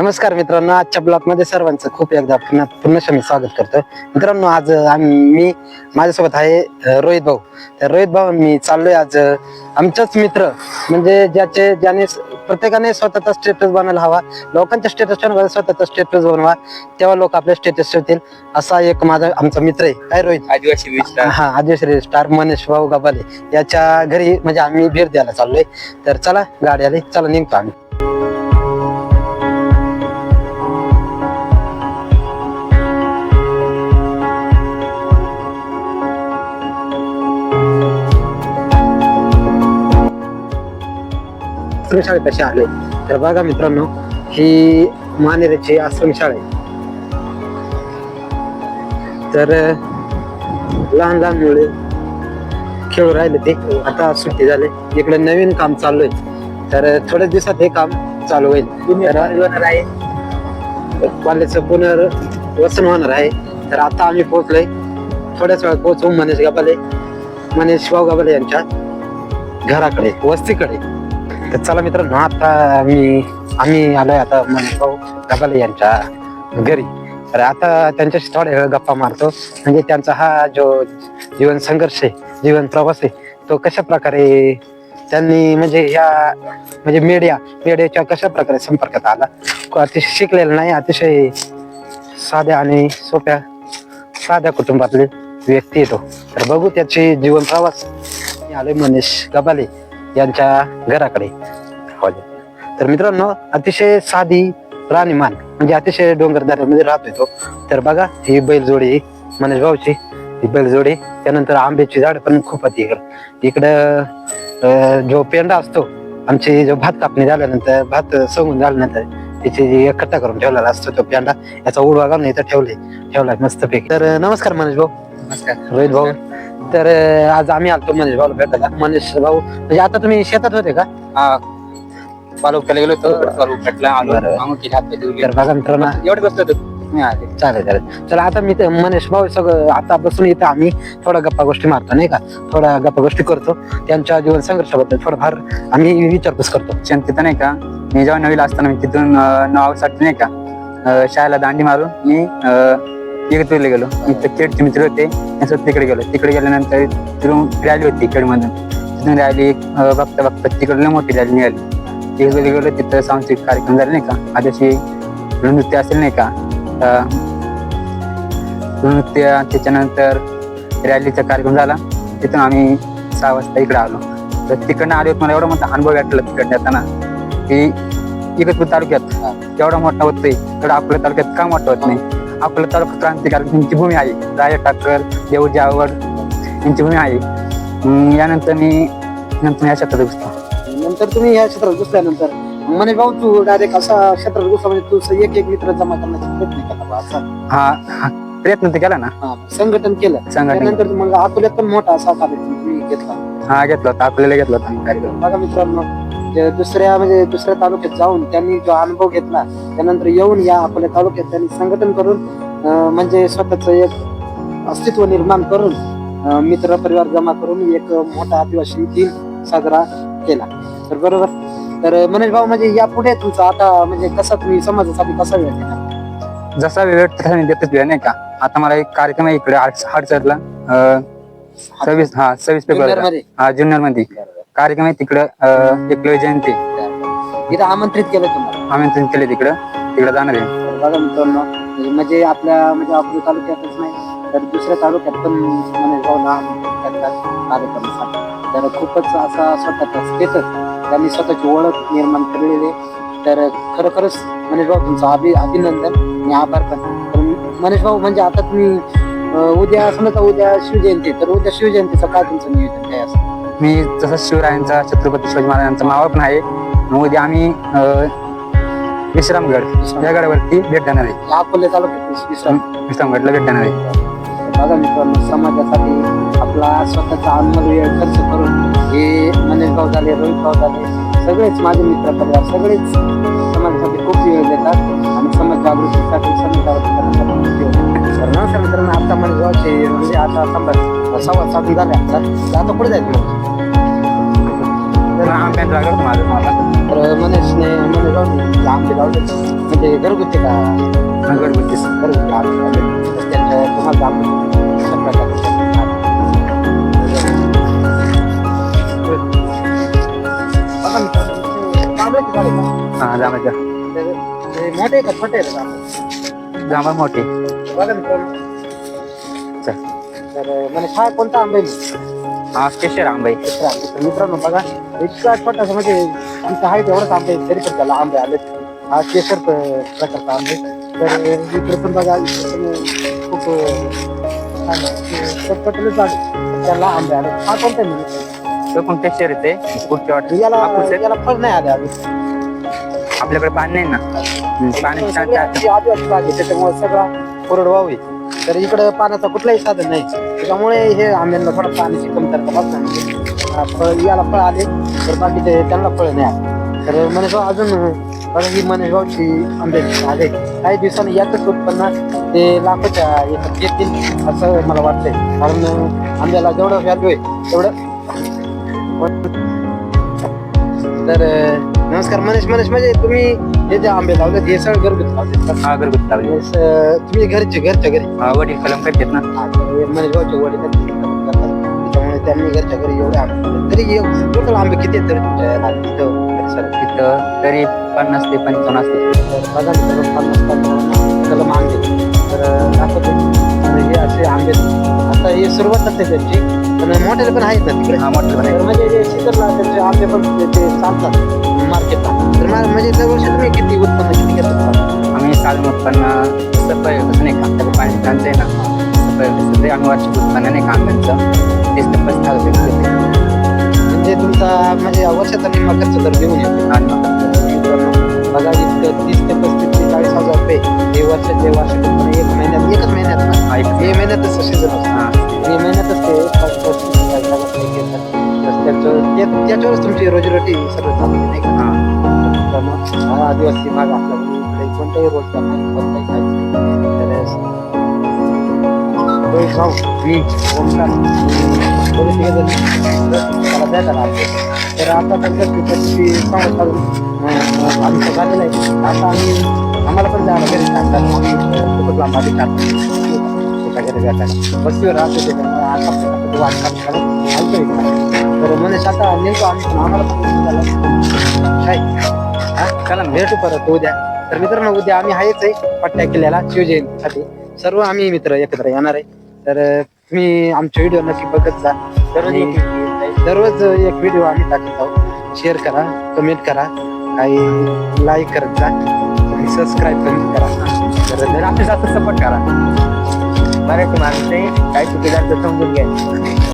नमस्कार मित्रांनो आजच्या ब्लॉगमध्ये सर्वांचं खूप एकदा पुन्हा पुन्हा मी स्वागत करतो मित्रांनो आज आम्ही मी माझ्यासोबत आहे रोहित भाऊ. तर रोहित भाऊ मी चाललोय आज आमचाच मित्र. म्हणजे ज्याचे ज्याने प्रत्येकाने स्वतःचा स्टेटस बनवायला हवा. लोकांच्या स्टेटस स्वतःचा स्टेटस बनवा. तेव्हा लोक आपले स्टेटस ठेवतील. असा एक माझा आमचा मित्र आहे. काय रोहित? आदिवासी हा आदिश्री स्टार मनीष भाऊ गबाले. याच्या घरी म्हणजे आम्ही भेट द्यायला चाललोय. तर चला गाडी आली. चला निघतो आम्ही. आश्रमशाळेपाशी आले तर बघा मित्रांनो ही मानेराची आश्रमशाळा आहे. तर लहान लहान मुले खेळू राहिले ते. आता सुट्टी झाले. इकडे नवीन काम चालू आहे. तर थोड्या दिवसात हे काम चालू होईल. होणार आहे कॉलेजचं पुनर्वसन होणार आहे. तर आता आम्ही पोहोचलोय. थोड्याच वेळात पोहोचू मनीष गबाले. मनीष शिवाव गबाले यांच्या घराकडे वस्तीकडे. तर चला मित्रांनो आता आम्ही आम्ही आलोय आता मनीष भाऊ गबाले यांच्या घरी. तर आता त्यांच्याशी थोड्या वेळ गप्पा मारतो. म्हणजे त्यांचा हा जो जीवन संघर्ष आहे जीवन प्रवास आहे तो कशा प्रकारे त्यांनी म्हणजे ह्या म्हणजे मीडिया मीडियाच्या कशा प्रकारे संपर्कात आला? अतिशय शिकलेला नाही अतिशय साध्या आणि सोप्या साध्या कुटुंबातले व्यक्ती येतो तर बघू त्याची जीवन प्रवास. मी आलोय मनीष गबाले. यांच्या घराकडे. तर मित्रांनो अतिशय साधी राणीमान म्हणजे अतिशय डोंगर दऱ्यामध्ये राहतोय तो. तर बघा ही बैलजोडी मनीष भाऊची. ही बैलजोडी त्यानंतर आंब्याची झाड पण खूप होती इकडं. इकडं जो पेंडा असतो आमची जो भात कापणी झाल्यानंतर भात सवून झाल्यानंतर त्याची जी एकट्ठा करून ठेवलेला असतो तो पेंडा याचा उडवा घालून इथं ठेवले ठेवला मस्त पैकी तर नमस्कार मनीष भाऊ. नमस्कार. रोहित भाऊ. तर अं, आज आम्ही आलतो मनीष भाऊ भेटायला. मनीष भाऊ म्हणजे आता तुम्ही शेतात होते का? हा. पालवक्याला गेलो होतो आलो. बरं. अंगठी हात. तर बघा मित्रांनो. एवढे बसलो होतो. तुम्ही आले. चालेल चालेल. चला आता मी ते मनीष भाऊ सगळं आता बसून इथं आम्ही थोडा गप्पा गोष्टी मारतो नाही का? थोडा गप्पा गोष्टी करतो. त्यांच्या जीवन संघर्षाबद्दल थोडंफार आम्ही विचारपूस करतो. क्षण तिथं नाही का? मी जेव्हा नवीला असताना मी तिथून अं, नावासाठी नाही का अं, शाळेला दांडी मारून मी इकडे गेलो. मी ते खेडचे मित्र होते त्यांच्यासोबत तिकडे गेलो. तिकडे गेल्यानंतर तिथून रॅली होती खेडमधून. तिथून रॅली बघता बघता तिकडे लय मोठी रॅली निघाली. तिकडे गेलो तिथं सांस्कृतिक कार्यक्रम झाले नाही का? आदिवासी नृत्य असेल नाही का? नृत्य त्याच्यानंतर रॅलीचा कार्यक्रम झाला. तिथून आम्ही सहा वाजता इकडे आलो. तर तिकडनं आले होते मला एवढा मोठा अनुभव वाटला तिकडे येताना की इकडपूर तालुक्यात एवढा मोठा होतोय. इकडं आपल्या तालुक्यात का मोठा होत नाही? आपल्या तालुक्यात क्रांतिकारक यांची भूमी आहे. राजा टाकर देऊ जावड यांची भूमी आहे. यानंतर मी नंतर या क्षेत्रात घुसतो नंतर तुम्ही या क्षेत्रात घुसल्यानंतर मनीष भाऊ तू डायरेक्ट असा क्षेत्रात घुसला म्हणजे तू एक एक मित्र जमा करण्याचा प्रयत्न केला असा? हा प्रयत्न तर केला ना. हा, संघटन केलं. संघटना त्यानंतर मग अकोल्यात पण मोठा असा कार्यक्रम घेतला. हा घेतला होता. आपल्याला घेतला होता. कार्यक्रम बघा मित्रांनो जे दुसऱ्या म्हणजे दुसऱ्या तालुक्यात जाऊन त्यांनी जो अनुभव घेतला त्यानंतर येऊन या अकोल्या तालुक्यात त्यांनी संघटन करून म्हणजे स्वतःच एक अस्तित्व निर्माण करून मित्र परिवार जमा करून एक मोठा आदिवासी दिन साजरा केला. तर बरोबर. तर मनीष भाऊ म्हणजे यापुढे तुमचा आता म्हणजे कसा तुम्ही समाजासाठी कसा वेळ देता? जसा वेळ तसा मी देतच वेळ नाही का? आता मला एक कार्यक्रम आहे इकडे हाडसरला. सव्वीस हा सव्वीस फेब्रुवारी हा जुन्नरमध्ये. कार्यक्रम आहे तिकडं अं, एकलव्य जयंती. इथं आमंत्रित केलं तुम्हाला? आमंत्रण केले तिकडं. तिकडं जाणार आहे. तर बघा मित्रांनो म्हणजे आपल्या म्हणजे आपल्या तालुक्यातच नाही तर दुसऱ्या तालुक्यात पण मनीष भाऊला आमंत्रित करतात कार्यक्रमासाठी. तर खूपच असा स्वतःचा स्टेटस त्यांनी स्वतःची ओळख निर्माण केलेली आहे. तर खरोखरच मनीष भाऊ तुमचं अभि अभिनंदन आणि आभार पण. तर मनीष भाऊ म्हणजे आता तुम्ही अं, उद्या समजा उद्या शिवजयंती तर उद्या शिवजयंतीचं काय तुमचं नियोजन काय असं? मी जसं शिवरायांचा छत्रपती शिवाजी महाराजांचा मावळ पण आहे. मग उद्या आम्ही विश्रामगड या गडावरती भेट देणार आहे. अकोले तालुक्यात विश्राम. विश्रामगडला भेट देणार आहे. बघा मित्रांनो समाजासाठी आपला स्वतःचा अनमोल वेळ खर्च करून हे मनीष भाऊ झाले रोहित भाऊ झाले सगळेच माझे मित्र परिवार सगळेच समाजासाठी खूप वेळ देतात आणि समाज जागृतीसाठी समाज जागृती करण्यासाठी खूप वेळ देतात. तर नमस्कार मित्रांनो आता मनीष भाऊचे म्हणजे आता संवाद संवाद साधून झाले आमचा तर आता पुढे जायचं मग तर आम्ही माझं मला तर मनेशने मने लावले आंबे लावले म्हणजे घरगुती का घरगुती घरगुती आंबे लावले तर त्यांच्या तुम्हाला आंबे अशा प्रकारचे बघा मित्रांनो, ते आंब्याची झाडे का? हा जांभळाच्या तर ते मोठे आहे का छोटे आहेत का आंबे? जांभळ मोठे चल. तर म्हणे हा कोणता आंबा आहे हा केशर आंबा आहे मित्रा तर मित्रांनो बघा इतका छोटासा म्हणजे आमचा हाईट एवढाच आंबे आहे, तरी पण त्याला आंबे आले हा केशर प- प्रकारचा आंबे तर इकडे पण बघा इकडे पण खूप छान चटपटले झाड त्याला आंबे आले हा कोणता आहे तो पण केशर येते पुढच्या याला हापूस याला फळ नाही आले अजून आपल्याकडे पाणी नाही ना आदिवासी आहे त्याच्यामुळे सगळा कोरडवाहू आहे. तर इकडे पाण्याचा कुठलाही साधन नाही. त्याच्यामुळे हे आंब्यांना थोडं पाण्याची कमतरता बसणार फळ याला फळ आले तर बाकीचे त्यांना फळ नाही आले. तर मनेशभाऊ अजून बघा ही मनेश भाऊची आंब्याची झाडे काही दिवसांनी याचंच उत्पन्न ते लाखोच्या याच्यात येतील असं मला वाटतंय. कारण आंब्याला जेवढं व्हॅल्यू आहे तेवढं. तर नमस्कार मनेश मनेश म्हणजे तुम्ही हे जे आंबे लावले हे सगळं घरगुती लावले का? हा घरगुती लावली हे स- तुम्ही घरचे घरच्या घरी हा, वडील कलम करतात ना मनेश भाऊचे वडील आहेत, ते करतात. त्याच्यामुळे त्यांनी घरच्या घरी एवढे आंबे लावले. तरी टोटल आंबे किती आहेत तरी तुमच्या रानात इथं परिसरात? तिथं तरी पन्नास ते पंचावन्न असते तर बघा मित्रांनो, पन्नास कलम आंबे तर दाखवतो हे असे आंबे आता हे सुरुवातच आहे त्यांची पण मोठे पण आहेत ना तिकडे. हा मोठे पण तर आहे. म्हणजे जे सीझनला त्यांचे आंबे पण ते ते चालतात. मार्केटला. तर मा- म्हणजे दरवर्षी तुम्ही किती उत्पन्न किती घेतात आम्ही चालू उत्पन्न कसं नाही का? त्याला पाणी टंच आहे ना. तसं पहिले तसं तरी आम्ही वार्षिक उत्पन्न नाही का आंब्यांचं? तीस ते पस्तीस हजार. म्हणजे तुमचा म्हणजे वर्षाचा निम्मा खर्च तर घेऊन येतो. आणि बघा इतकं तीस ते पस्तीस ते चाळीस हजार रुपये हे वर्षाचे उत्पन्न एक महिन्यात एकच महिन्यात ना? एक महिन्यातच सीझन असतो हा. मे महिन्यातच ते त्याच्यावरच तुमची रोजीरोटी सगळं चालू नाही का? हा. आदिवासी भाग आपला इकडे कोणताही रोजगार नाही कोणताही काहीच नाही. तर त्याला द्यायला तर आता त्यांच्या तिथं संवाद काढून अं, आमचं झालेलं आहे आता आम्ही आम्हाला पण जायला घरी टाकतात आम्ही खूपच लांब आधी टाकतो घरी भेटायला बसवीवर राहतो त्याच्यामुळे आता ऐकतो मनीष आता नेमकं आम्ही पण आम्हाला पण काय हा चला भेटू परत उद्या तर मित्रांनो उद्या आम्ही आहेच आहे पट्ट्या किल्ल्याला शिवजयंतीसाठी सर्व आम्ही मित्र एकत्र येणार आहे तर तुम्ही आमचे व्हिडिओ नक्की बघत जा दररोज एक दररोज एक व्हिडिओ आम्ही टाकत आहोत शेअर करा कमेंट करा काही लाईक करत जा आणि सबस्क्राईब कमेंट करा तर आमच्या जास्त सपोर्ट करा मराठी माणसं काही चुकी झालं तर समजून घ्या